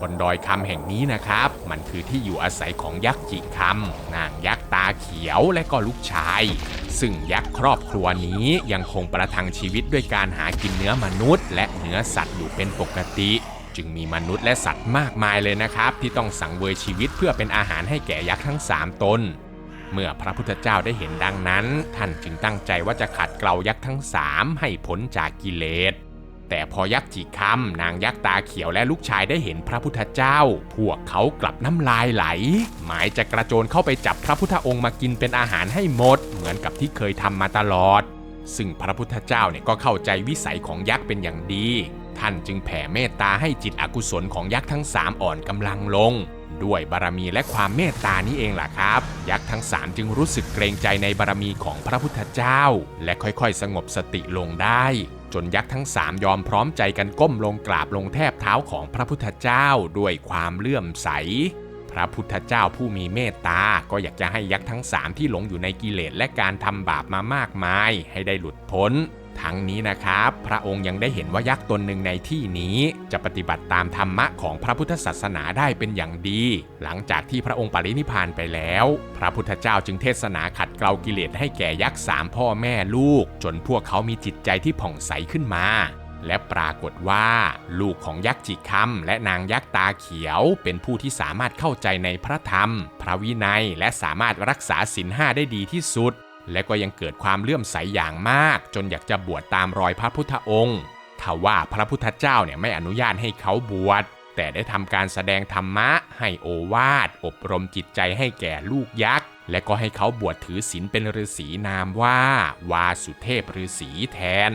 บนดอยคำแห่งนี้นะครับ มันคือที่อยู่อาศัยของยักษ์จิคำนางยักษ์ตาเขียวและก็ลูกชาย ซึ่งยักษ์ครอบครัวนี้ยังคงประทังชีวิตด้วยการหากินเนื้อมนุษย์ และเนื้อสัตว์อยู่เป็นปกติ จึงมีมนุษย์และสัตว์มากมายเลยนะครับ ที่ต้องสังเวยชีวิตเพื่อเป็นอาหารให้แก่ยักษ์ทั้ง 3 ตนเมื่อพระพุทธเจ้าได้เห็นดังนั้น ท่านจึงตั้งใจว่าจะขัดเกลายักษ์ทั้งสามให้พ้นจากกิเลส แต่พอยักษ์จีคำนางยักษ์ตาเขียวและลูกชายได้เห็นพระพุทธเจ้า พวกเขากลับน้ำลายไหล หมายจะกระโจนเข้าไปจับพระพุทธองค์มากินเป็นอาหารให้หมด เหมือนกับที่เคยทำมาตลอด ซึ่งพระพุทธเจ้าเนี่ยก็เข้าใจวิสัยของยักษ์เป็นอย่างดี ท่านจึงแผ่เมตตาให้จิตอกุศลของยักษ์ทั้งสามอ่อนกำลังลง ด้วยบารมีและความเมตตานี้เองล่ะครับ ยักษ์ทั้งสามจึงรู้สึกเกรงใจในบารมีของพระพุทธเจ้า และค่อยๆ สงบสติลงได้ จนยักษ์ทั้งสามยอมพร้อมใจกันก้มลงกราบลงแทบเท้าของพระพุทธเจ้าด้วยความเลื่อมใส พระพุทธเจ้าผู้มีเมตตา ก็อยากจะให้ยักษ์ทั้งสามที่หลงอยู่ในกิเลสและการทำบาปมามากมาย ให้ได้หลุดพ้น ทั้งนี้นะครับ พระองค์ยังได้เห็นว่ายักษ์ตนหนึ่งในที่นี้ จะปฏิบัติตามธรรมะของพระพุทธศาสนาได้เป็นอย่างดี หลังจากที่พระองค์ปรินิพานไปแล้ว พระพุทธเจ้าจึงเทศนาขัดเกลากิเลสให้แก่ยักษ์สามพ่อแม่ลูก จนพวกเขามีจิตใจที่ผ่องใสขึ้นมา และปรากฏว่า ลูกของยักษ์จิคำและนางยักษ์ตาเขียว เป็นผู้ที่สามารถเข้าใจในพระธรรม พระวินัยและสามารถรักษาศีลห้าได้ดีที่สุด และก็ยังเกิดความเลื่อมใสอย่างมาก จนอยากจะบวชตามรอยพระพุทธองค์ทว่าพระพุทธเจ้าเนี่ยไม่อนุญาตให้เขาบวชแต่ได้ทำการแสดงธรรมะ ให้โอวาท อบรมจิตใจให้แก่ลูกยักษ์ และก็ให้เขาบวชถือศีลเป็นฤาษีนามว่า วาสุเทพฤาษีแทน